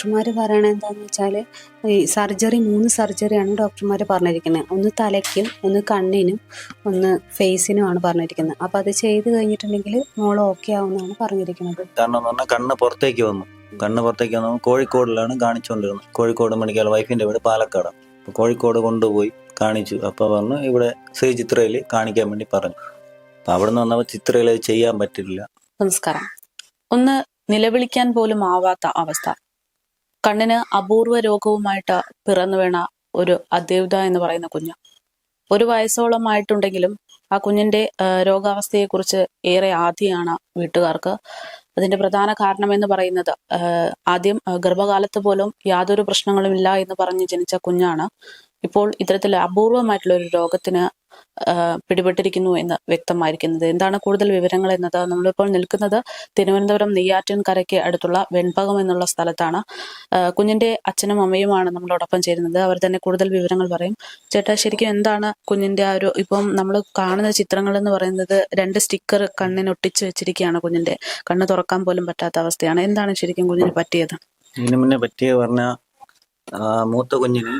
ഡോക്ടർമാർ പറയണത് എന്താണെന്ന് വെച്ചാൽ ഈ സർജറി മൂന്ന് സർജറിയാണ് ഡോക്ടർമാർ പറഞ്ഞിരിക്കുന്നത് ഒന്ന് തലയ്ക്കും ഒന്ന് കണ്ണിനും ഒന്ന് ഫേസിനുമാണ് പറഞ്ഞിരിക്കുന്നത് അപ്പം അത് ചെയ്ത് കഴിഞ്ഞിട്ടുണ്ടെങ്കിൽ മോൾ ഓക്കെ ആവുമെന്നാണ് പറഞ്ഞിരിക്കുന്നത്. കാരണം പറഞ്ഞാൽ കണ്ണ് പുറത്തേക്ക് വന്നു. കണ്ണ് പുറത്തേക്ക് വന്നു. കോഴിക്കോടിലാണ് കാണിച്ചുകൊണ്ടിരുന്നത് കോഴിക്കോട് മെഡിക്കൽ വൈഫിന്റെ വീട് പാലക്കാടാണ്. അപ്പോൾ കോഴിക്കോട് കൊണ്ടുപോയി കാണിച്ചു. അപ്പോൾ പറഞ്ഞു ഇവിടെ ശ്രീ ചിത്രയിൽ കാണിക്കാൻ വേണ്ടി പറഞ്ഞു. അപ്പോൾ അവിടെ നിന്ന് വന്നപ്പോൾ ചിത്രയിൽ ചെയ്യാൻ പറ്റില്ല നമസ്കാരം. ഒന്ന് നിലവിളിക്കാൻ പോലും ആവാത്ത അവസ്ഥ. കണ്ണിന് അപൂർവ രോഗവുമായിട്ട് പിറന്നു വീണ ഒരു അദ്വൈത എന്ന് പറയുന്ന കുഞ്ഞ്. ഒരു വയസ്സോളമായിട്ടുണ്ടെങ്കിലും ആ കുഞ്ഞിന്റെ രോഗാവസ്ഥയെ രോഗാവസ്ഥയെക്കുറിച്ച് ഏറെ ആധിയാണ് വീട്ടുകാർക്ക്. അതിന്റെ പ്രധാന കാരണം എന്ന് പറയുന്നത് ആദ്യം ഗർഭകാലത്ത് പോലും യാതൊരു പ്രശ്നങ്ങളും ഇല്ല എന്ന് പറഞ്ഞ് ജനിച്ച കുഞ്ഞാണ്. ഇപ്പോൾ ഇത്തരത്തിൽ അപൂർവമായിട്ടുള്ള ഒരു രോഗത്തിന് പിടിപെട്ടിരിക്കുന്നു എന്ന് വ്യക്തമായിരിക്കുന്നത്. എന്താണ് കൂടുതൽ വിവരങ്ങൾ എന്നത്? നമ്മളിപ്പോൾ നിൽക്കുന്നത് തിരുവനന്തപുരം നെയ്യാറ്റിൻകരയ്ക്ക് അടുത്തുള്ള വെൺപകം എന്നുള്ള സ്ഥലത്താണ്. കുഞ്ഞിന്റെ അച്ഛനും അമ്മയുമാണ് നമ്മളോടൊപ്പം ചേരുന്നത്. അവർ തന്നെ കൂടുതൽ വിവരങ്ങൾ പറയും. ചേട്ടാ ശരിക്കും എന്താണ് കുഞ്ഞിന്റെ ആ ഒരു ഇപ്പം നമ്മൾ കാണുന്ന ചിത്രങ്ങൾ എന്ന് പറയുന്നത് രണ്ട് സ്റ്റിക്കർ കണ്ണിന് ഒട്ടിച്ച് വെച്ചിരിക്കുകയാണ് കുഞ്ഞിന്റെ. കണ്ണ് തുറക്കാൻ പോലും പറ്റാത്ത അവസ്ഥയാണ്. എന്താണ് ശരിക്കും കുഞ്ഞിന് പറ്റിയത്? ഇതിനു പറ്റിയ പറഞ്ഞ മൂത്ത കുഞ്ഞിന്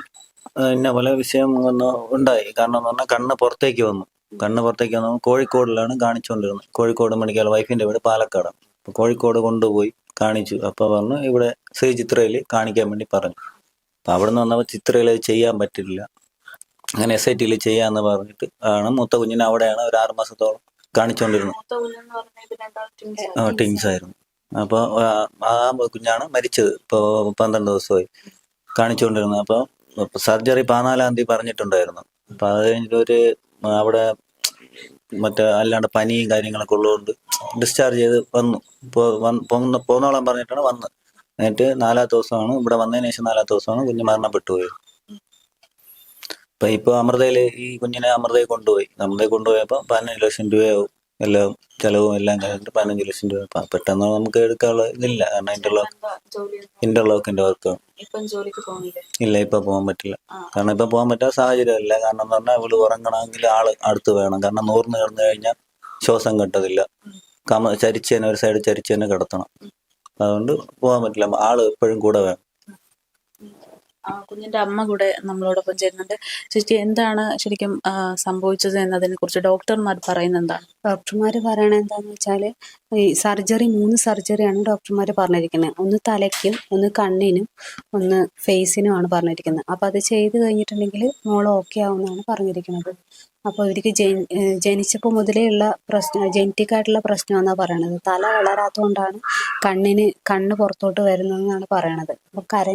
ഇന്ന പല വിഷയം വന്ന് ഉണ്ടായി. കാരണം എന്ന് പറഞ്ഞാൽ കണ്ണ് പുറത്തേക്ക് വന്നു. കണ്ണ് പുറത്തേക്ക് വന്നു കോഴിക്കോടിലാണ് കാണിച്ചുകൊണ്ടിരുന്നത്. കോഴിക്കോട് മെഡിക്കൽ വൈഫിന്റെ വീട് പാലക്കാടാണ്. അപ്പോൾ കോഴിക്കോട് കൊണ്ടുപോയി കാണിച്ചു. അപ്പോൾ പറഞ്ഞു ഇവിടെ ശ്രീ ചിത്രയിൽ കാണിക്കാൻ വേണ്ടി പറഞ്ഞു. അപ്പോൾ അവിടെ നിന്ന് വന്നപ്പോൾ ചിത്രയിൽ അത് ചെയ്യാൻ പറ്റില്ല അങ്ങനെ എസ് ഐ ടിയിൽ ചെയ്യാന്ന് പറഞ്ഞിട്ട് ആണ് മൂത്ത കുഞ്ഞിനെ അവിടെയാണ് ഒരു ആറ് മാസത്തോളം കാണിച്ചുകൊണ്ടിരുന്നത്. ടിങ്സ് ആയിരുന്നു. അപ്പോൾ ആ കുഞ്ഞാണ് മരിച്ചത്. ഇപ്പോൾ പന്ത്രണ്ട് ദിവസമായി കാണിച്ചുകൊണ്ടിരുന്നത്. അപ്പോൾ സർജറി പതിനാലാം തീയതി പറഞ്ഞിട്ടുണ്ടായിരുന്നു. അപ്പൊ അത് കഴിഞ്ഞിട്ട് ഒരു അവിടെ മറ്റേ അല്ലാണ്ട് പനിയും കാര്യങ്ങളൊക്കെ ഉള്ളതുകൊണ്ട് ഡിസ്ചാർജ് ചെയ്ത് വന്നു. പോന്ന പോന്നോളാൻ പറഞ്ഞിട്ടാണ് വന്ന്. എന്നിട്ട് നാലാമത്തെ ദിവസമാണ് ഇവിടെ വന്നതിന് ശേഷം നാലാമത്തെ ദിവസമാണ് കുഞ്ഞ് മരണപ്പെട്ടു പോയത് അപ്പൊ ഇപ്പൊ അമൃതയിൽ ഈ കുഞ്ഞിനെ അമൃതയിൽ കൊണ്ടുപോയി. അമൃതയിൽ കൊണ്ടുപോയപ്പോ പതിനഞ്ച് ലക്ഷം രൂപയാവും എല്ലാം ചെലവും എല്ലാം കഴിഞ്ഞിട്ട് പതിനഞ്ച് ലക്ഷം രൂപ പെട്ടെന്ന് നമുക്ക് എടുക്കാനുള്ള ഇതില്ല. കാരണം ഇന്റർലോക്ക് ഇന്റർലോക്കിന്റെ വർക്ക് ഇല്ല ഇപ്പൊ പോകാൻ പറ്റില്ല. കാരണം ഇപ്പൊ പോകാൻ പറ്റാത്ത സാഹചര്യമല്ല കാരണം എന്ന് പറഞ്ഞാൽ ഇവൾ ഉറങ്ങണമെങ്കിൽ ആൾ അടുത്ത് വേണം. കാരണം നൂറിന് കിടന്നു കഴിഞ്ഞാൽ ശ്വാസം കിട്ടതില്ല കമ ചരിച്ചതിനെ ഒരു സൈഡ് ചരിച്ചതിനെ കിടത്തണം. അതുകൊണ്ട് പോകാൻ പറ്റില്ല. ആൾ എപ്പോഴും കൂടെ വേണം. കുഞ്ഞിന്റെ അമ്മ കൂടെ നമ്മളോടൊപ്പം ചേരുന്നുണ്ട്. ചേച്ചി എന്താണ് ശരിക്കും സംഭവിച്ചത് എന്നതിനെ കുറിച്ച് ഡോക്ടർമാർ പറയുന്നത് എന്താണ് ഡോക്ടർമാർ പറയണത് എന്താണെന്ന് വെച്ചാൽ ഈ സർജറി മൂന്ന് സർജറിയാണ് ഡോക്ടർമാർ പറഞ്ഞിരിക്കുന്നത്. ഒന്ന് തലയ്ക്കും ഒന്ന് കണ്ണിനും ഒന്ന് ഫേസിനുമാണ് പറഞ്ഞിരിക്കുന്നത്. അപ്പോൾ അത് ചെയ്ത് കഴിഞ്ഞിട്ടുണ്ടെങ്കിൽ മോൾ ഓക്കെ ആവുമെന്നാണ് പറഞ്ഞിരിക്കുന്നത്. അപ്പോൾ ഇവർക്ക് ജനി ജനിച്ചപ്പോൾ മുതലേ ഉള്ള പ്രശ്നം ജനറ്റിക് ആയിട്ടുള്ള പ്രശ്നമെന്നാണ് പറയണത്. തല വളരാത്തതുകൊണ്ടാണ് കണ്ണിന് കണ്ണ് പുറത്തോട്ട് വരുന്നതെന്നാണ് പറയണത്. അപ്പോൾ കര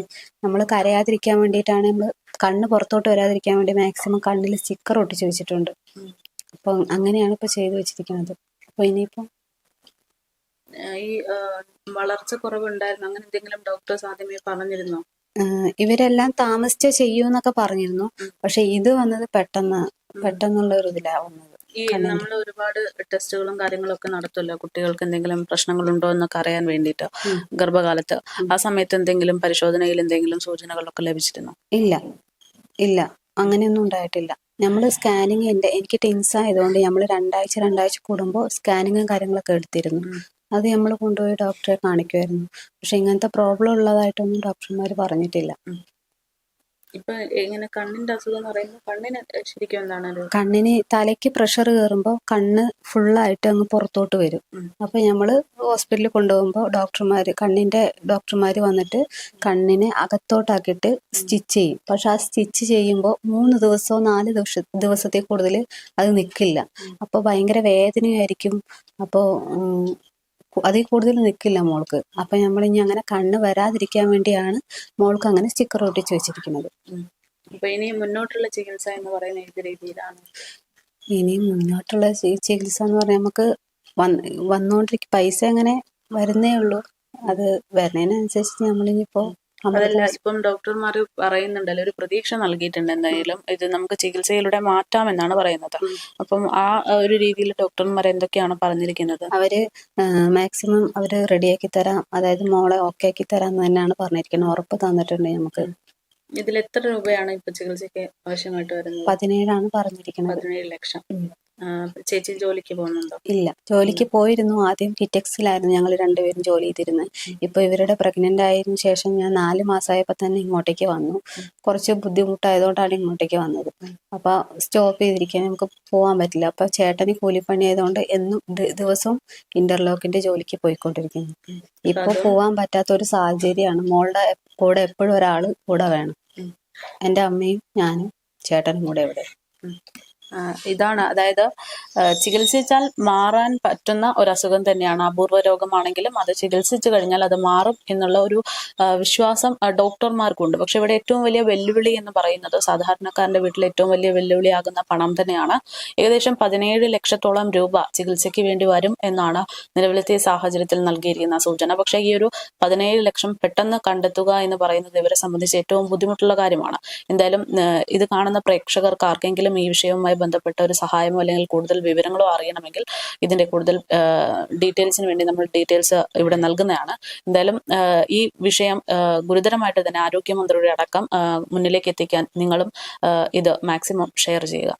നമ്മൾ കരയാതിരിക്കാൻ വേണ്ടിയിട്ടാണ് നമ്മൾ കണ്ണ് പുറത്തോട്ട് വരാതിരിക്കാൻ വേണ്ടി മാക്സിമം കണ്ണിൽ സ്റ്റിക്കർ ഒട്ടിച്ച് വെച്ചിട്ടുണ്ട്. അപ്പം അങ്ങനെയാണ് ഇപ്പൊ ചെയ്തു വെച്ചിരിക്കുന്നത്. അപ്പോൾ ഇനിയിപ്പോൾ ഈ വളർച്ച കുറവുണ്ടായിരുന്നു. അങ്ങനെ എന്തെങ്കിലും ഡോക്ടേഴ്സ് ആദ്യമേ പറഞ്ഞിരുന്നോ? ഇവരെല്ലാം താമസിച്ചേ ചെയ്യൂ എന്നൊക്കെ പറഞ്ഞിരുന്നു. പക്ഷെ ഇത് വന്നത് പെട്ടെന്ന്. പെട്ടെന്നുള്ള ഒരു ഇതിലാവുന്നത് ഈ നമ്മൾ ഒരുപാട് ടെസ്റ്റുകളും കാര്യങ്ങളും ഒക്കെ നടത്തുമല്ലോ കുട്ടികൾക്ക് എന്തെങ്കിലും പ്രശ്നങ്ങളുണ്ടോ എന്നൊക്കെ അറിയാൻ വേണ്ടിയിട്ട്. ഗർഭകാലത്ത്. ആ സമയത്ത് എന്തെങ്കിലും പരിശോധനയിൽ എന്തെങ്കിലും സൂചനകളൊക്കെ ലഭിച്ചിരുന്നു? ഇല്ല. ഇല്ല. അങ്ങനെയൊന്നും ഉണ്ടായിട്ടില്ല. നമ്മൾ സ്കാനിങ് എന്റെ എനിക്ക് ടെൻസ് ആയതുകൊണ്ട് നമ്മൾ രണ്ടാഴ്ച രണ്ടാഴ്ച കൂടുമ്പോൾ സ്കാനിങ്ങും കാര്യങ്ങളൊക്കെ എടുത്തിരുന്നു. അത് നമ്മൾ കൊണ്ടുപോയി ഡോക്ടറെ കാണിക്കുമായിരുന്നു പക്ഷെ ഇങ്ങനത്തെ പ്രോബ്ലം ഉള്ളതായിട്ടൊന്നും ഡോക്ടർമാർ പറഞ്ഞിട്ടില്ല. ഇപ്പൊ എങ്ങനെ കണ്ണിന്റെ അസുഖം എന്ന് പറയുമ്പോൾ കണ്ണിന് ശരിക്കും എന്താണ് കണ്ണിന് തലയ്ക്ക് പ്രഷർ കയറുമ്പോൾ കണ്ണ് ഫുള്ളായിട്ട് അങ്ങ് പുറത്തോട്ട് വരും. അപ്പൊ നമ്മൾ ഹോസ്പിറ്റലിൽ കൊണ്ടുപോകുമ്പോൾ ഡോക്ടർമാര് കണ്ണിന്റെ ഡോക്ടർമാര് വന്നിട്ട് കണ്ണിനെ അകത്തോട്ടാക്കിയിട്ട് സ്റ്റിച്ച് ചെയ്യും. പക്ഷെ ആ സ്റ്റിച്ച് ചെയ്യുമ്പോൾ മൂന്ന് ദിവസമോ നാല് ദിവസ ദിവസത്തെ കൂടുതൽ അത് നിൽക്കില്ല അപ്പോൾ ഭയങ്കര വേദനയായിരിക്കും. അപ്പോൾ അതിൽ കൂടുതൽ നിൽക്കില്ല മോൾക്ക്. അപ്പം നമ്മൾ ഇനി അങ്ങനെ കണ്ണ് വരാതിരിക്കാൻ വേണ്ടിയാണ് മോൾക്ക് അങ്ങനെ സ്റ്റിക്കർ ഒട്ടിച്ച് വെച്ചിരിക്കുന്നത്. അപ്പൊ ഇനി മുന്നോട്ടുള്ള ചികിത്സ എന്ന് പറയുന്ന ഏത് രീതിയിലാണ്? ഇനി മുന്നോട്ടുള്ള ചികിത്സ എന്ന് പറഞ്ഞാൽ നമുക്ക് വന്ന് വന്നുകൊണ്ടിരിക്കും പൈസ അങ്ങനെ വരുന്നേ ഉള്ളൂ. അത് വരുന്നതിനനുസരിച്ച് നമ്മളിനിപ്പോ അതല്ല ഇപ്പം ഡോക്ടർമാർ പറയുന്നുണ്ടല്ലോ ഒരു പ്രതീക്ഷ നൽകിയിട്ടുണ്ട് എന്തായാലും ഇത് നമുക്ക് ചികിത്സയിലൂടെ മാറ്റാമെന്നാണ് പറയുന്നത്. അപ്പം ആ ഒരു രീതിയിൽ ഡോക്ടർമാർ എന്തൊക്കെയാണ് പറഞ്ഞിരിക്കുന്നത്? അവർ മാക്സിമം അവർ റെഡിയാക്കി തരാം. അതായത് മോളെ ഓക്കെ ആക്കി തരാം എന്ന് തന്നെയാണ് പറഞ്ഞിരിക്കുന്നത്. ഉറപ്പ് തന്നിട്ടുണ്ട് നമുക്ക്. ഇതിൽ എത്ര രൂപയാണ് ഇപ്പൊ ചികിത്സയ്ക്ക് ആവശ്യമായിട്ട് വരുന്നത്? പതിനേഴാണ് പറഞ്ഞിരിക്കുന്നത്. പതിനേഴ് ലക്ഷം. ചേച്ചി ജോലിക്ക് പോകുന്നുണ്ടോ? ഇല്ല. ജോലിക്ക് പോയിരുന്നു. ആദ്യം കിറ്റക്സിലായിരുന്നു ഞങ്ങൾ രണ്ടുപേരും ജോലി ചെയ്തിരുന്നത് ഇപ്പൊ ഇവരുടെ പ്രഗ്നന്റ് ആയതിനു ശേഷം ഞാൻ നാല് മാസമായപ്പോ തന്നെ ഇങ്ങോട്ടേക്ക് വന്നു. കുറച്ച് ബുദ്ധിമുട്ടായതുകൊണ്ടാണ് ഇങ്ങോട്ടേക്ക് വന്നത്. അപ്പൊ സ്റ്റോപ്പ് ചെയ്തിരിക്കാൻ നമുക്ക് പോകാൻ പറ്റില്ല. അപ്പൊ ചേട്ടന് കൂലിപ്പണി ആയതുകൊണ്ട് എന്നും ദിവസവും ഇന്റർലോക്കിന്റെ ജോലിക്ക് പോയിക്കൊണ്ടിരിക്കുന്നു. ഇപ്പൊ പോവാൻ പറ്റാത്ത ഒരു സാഹചര്യമാണ്. മോളുടെ കൂടെ എപ്പോഴും ഒരാൾ കൂടെ വേണം. എന്റെ അമ്മയും ഞാനും ചേട്ടനും കൂടെ ഇവിടെ. ഇതാണ്. അതായത് ചികിത്സിച്ചാൽ മാറാൻ പറ്റുന്ന ഒരു അസുഖം തന്നെയാണ്. അപൂർവ രോഗമാണെങ്കിലും അത് ചികിത്സിച്ചു കഴിഞ്ഞാൽ അത് മാറും എന്നുള്ള ഒരു വിശ്വാസം ഡോക്ടർമാർക്കുണ്ട്. പക്ഷെ ഇവിടെ ഏറ്റവും വലിയ വെല്ലുവിളി എന്ന് പറയുന്നത് സാധാരണക്കാരന്റെ വീട്ടിൽ ഏറ്റവും വലിയ വെല്ലുവിളി ആകുന്ന പണം തന്നെയാണ്. ഏകദേശം പതിനേഴ് ലക്ഷത്തോളം രൂപ ചികിത്സയ്ക്ക് വേണ്ടി വരും എന്നാണ് നിലവിലത്തെ സാഹചര്യത്തിൽ നൽകിയിരിക്കുന്ന സൂചന. പക്ഷേ ഈ ഒരു പതിനേഴ് ലക്ഷം പെട്ടെന്ന് കണ്ടെത്തുക എന്ന് പറയുന്നത് ഇവരെ സംബന്ധിച്ച് ഏറ്റവും ബുദ്ധിമുട്ടുള്ള കാര്യമാണ്. എന്തായാലും ഇത് കാണുന്ന പ്രേക്ഷകർക്ക് ആർക്കെങ്കിലും ഈ വിഷയവുമായി ബന്ധപ്പെട്ട ഒരു സഹായമോ അല്ലെങ്കിൽ കൂടുതൽ വിവരങ്ങളോ അറിയണമെങ്കിൽ ഇതിന്റെ കൂടുതൽ ഡീറ്റെയിൽസിന് വേണ്ടി നമ്മൾ ഡീറ്റെയിൽസ് ഇവിടെ നൽകുന്നതാണ്. എന്തായാലും ഈ വിഷയം ഗുരുതരമായിട്ട് തന്നെ ആരോഗ്യമന്ത്രിയുടെ അടക്കം മുന്നിലേക്ക് എത്തിക്കാൻ നിങ്ങളും ഇത് മാക്സിമം ഷെയർ ചെയ്യുക.